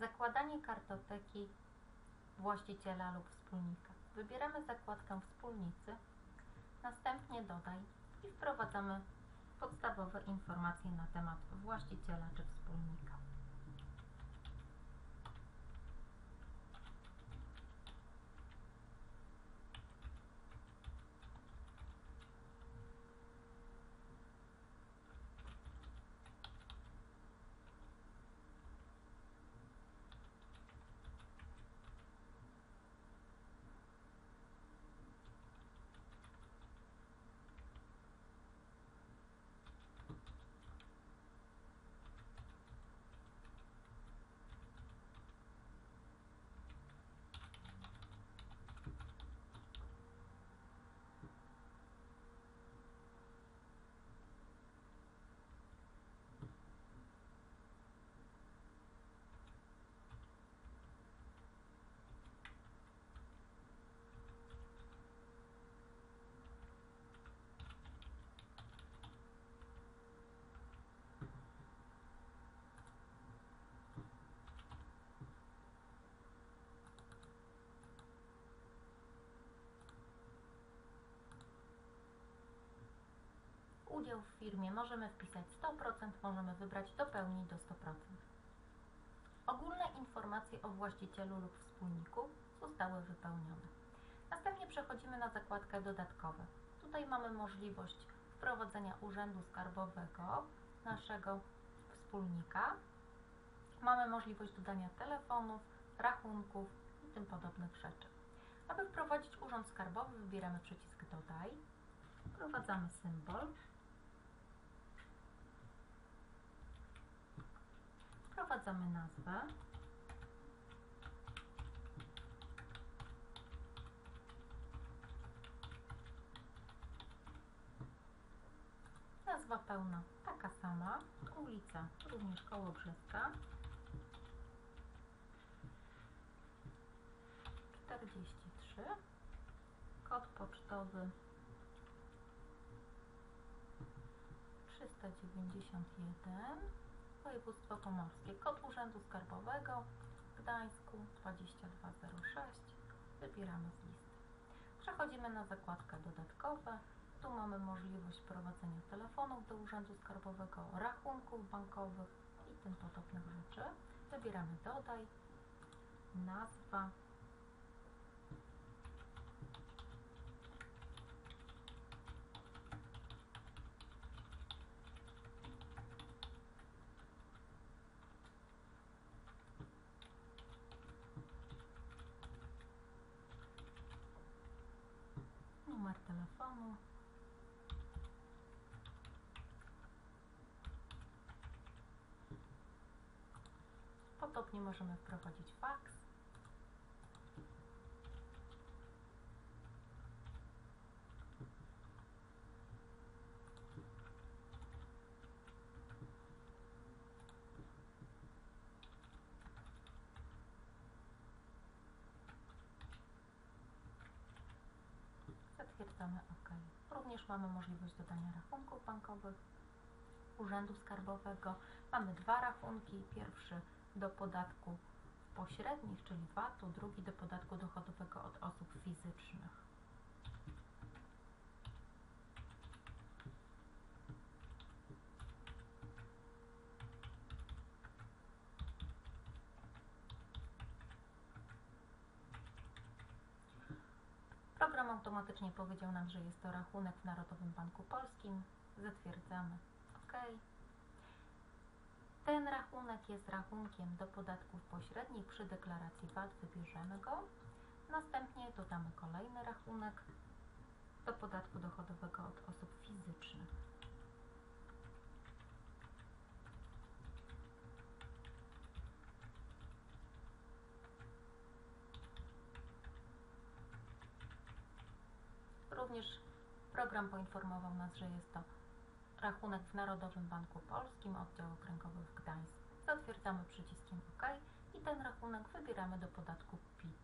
Zakładanie kartoteki właściciela lub wspólnika. Wybieramy zakładkę wspólnicy, następnie dodaj i wprowadzamy podstawowe informacje na temat właściciela czy wspólnika. Udział w firmie możemy wpisać 100%, możemy wybrać do pełni do 100%. Ogólne informacje o właścicielu lub wspólniku zostały wypełnione. Następnie przechodzimy na zakładkę dodatkowe. Tutaj mamy możliwość wprowadzenia urzędu skarbowego naszego wspólnika. Mamy możliwość dodania telefonów, rachunków i tym podobnych rzeczy. Aby wprowadzić urząd skarbowy wybieramy przycisk dodaj, wprowadzamy symbol Wprowadzamy nazwę. Nazwa pełna taka sama. Ulica również koło Brzeska. 43. Kod pocztowy 391 Województwo Pomorskie. Kod Urzędu Skarbowego w Gdańsku 2206. Wybieramy z listy. Przechodzimy na zakładkę dodatkowe. Tu mamy możliwość prowadzenia telefonów do Urzędu Skarbowego, rachunków bankowych i tym podobnych rzeczy. Wybieramy dodaj, nazwa, numer telefonu. Podobnie możemy wprowadzić faks. Zatwierdzamy OK. Również mamy możliwość dodania rachunków bankowych, urzędu skarbowego. Mamy dwa rachunki. Pierwszy do podatku pośrednich, czyli VAT-u, drugi do podatku dochodowego od osób fizycznych. Program automatycznie powiedział nam, że jest to rachunek w Narodowym Banku Polskim. Zatwierdzamy OK. Ten rachunek jest rachunkiem do podatków pośrednich. Przy deklaracji VAT wybierzemy go. Następnie dodamy kolejny rachunek do podatku dochodowego od osób fizycznych. Również program poinformował nas, że jest to rachunek w Narodowym Banku Polskim, oddział okręgowy w Gdańsku. Zatwierdzamy przyciskiem OK i ten rachunek wybieramy do podatku PIT.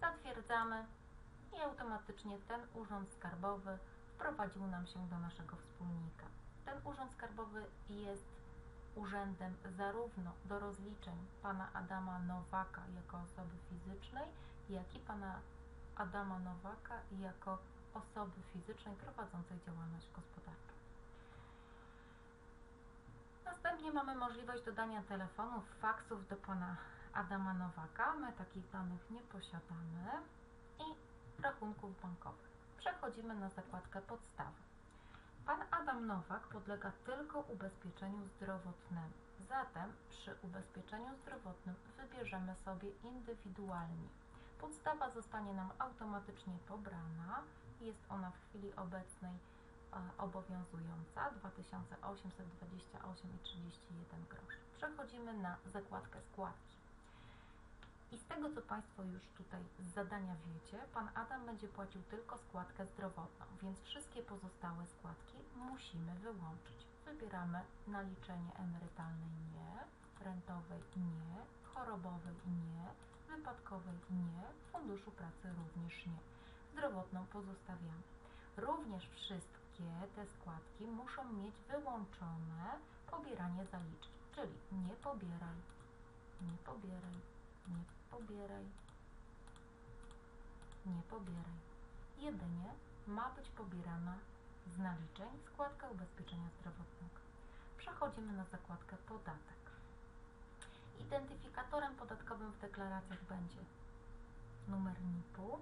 Zatwierdzamy i automatycznie ten urząd skarbowy wprowadził nam się do naszego wspólnika. Ten urząd skarbowy jest urzędem zarówno do rozliczeń pana Adama Nowaka jako osoby fizycznej, jak i pana Adama Nowaka jako osoby fizycznej prowadzącej działalność gospodarczą. Następnie mamy możliwość dodania telefonów, faksów do pana Adama Nowaka. My takich danych nie posiadamy. I rachunków bankowych. Przechodzimy na zakładkę podstawy. Pan Adam Nowak podlega tylko ubezpieczeniu zdrowotnemu. Zatem przy ubezpieczeniu zdrowotnym wybierzemy sobie indywidualnie. Podstawa zostanie nam automatycznie pobrana. Jest ona w chwili obecnej e, obowiązująca 2828,31 groszy. Przechodzimy na zakładkę składki. I z tego, co Państwo już tutaj z zadania wiecie, Pan Adam będzie płacił tylko składkę zdrowotną, więc wszystkie pozostałe składki musimy wyłączyć. Wybieramy naliczenie emerytalnej nie, rentowej nie, chorobowej nie, wypadkowej nie, funduszu pracy również nie. Zdrowotną pozostawiamy. Również wszystkie te składki muszą mieć wyłączone pobieranie zaliczki, czyli nie pobieraj, nie pobieraj, nie pobieraj, nie pobieraj. Jedynie ma być pobierana z naliczeń składka ubezpieczenia zdrowotnego. Przechodzimy na zakładkę podatek. Identyfikatorem podatkowym w deklaracjach będzie numer NIP-u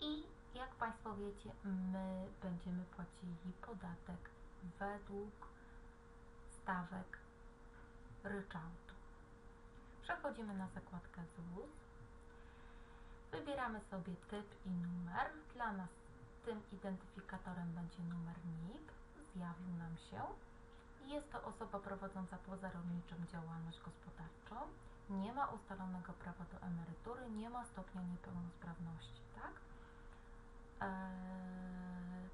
i jak Państwo wiecie, my będziemy płacili podatek według stawek ryczałtu. Przechodzimy na zakładkę ZUS. Wybieramy sobie typ i numer. Dla nas tym identyfikatorem będzie numer NIP. Zjawił nam się. Jest to osoba prowadząca pozarolniczą działalność gospodarczą. Nie ma ustalonego prawa do emerytury, nie ma stopnia niepełnosprawności, tak? Eee,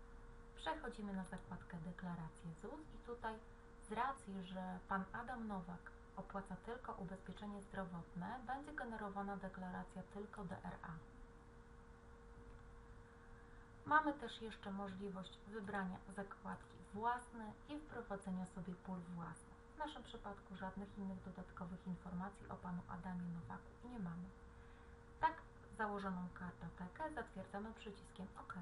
przechodzimy na zakładkę deklarację ZUS i tutaj z racji, że pan Adam Nowak opłaca tylko ubezpieczenie zdrowotne, będzie generowana deklaracja tylko DRA. Mamy też jeszcze możliwość wybrania zakładki własne i wprowadzenia sobie pól własnych. W naszym przypadku żadnych innych dodatkowych informacji o panu Adamie Nowaku nie mamy. Tak założoną kartotekę zatwierdzamy przyciskiem OK.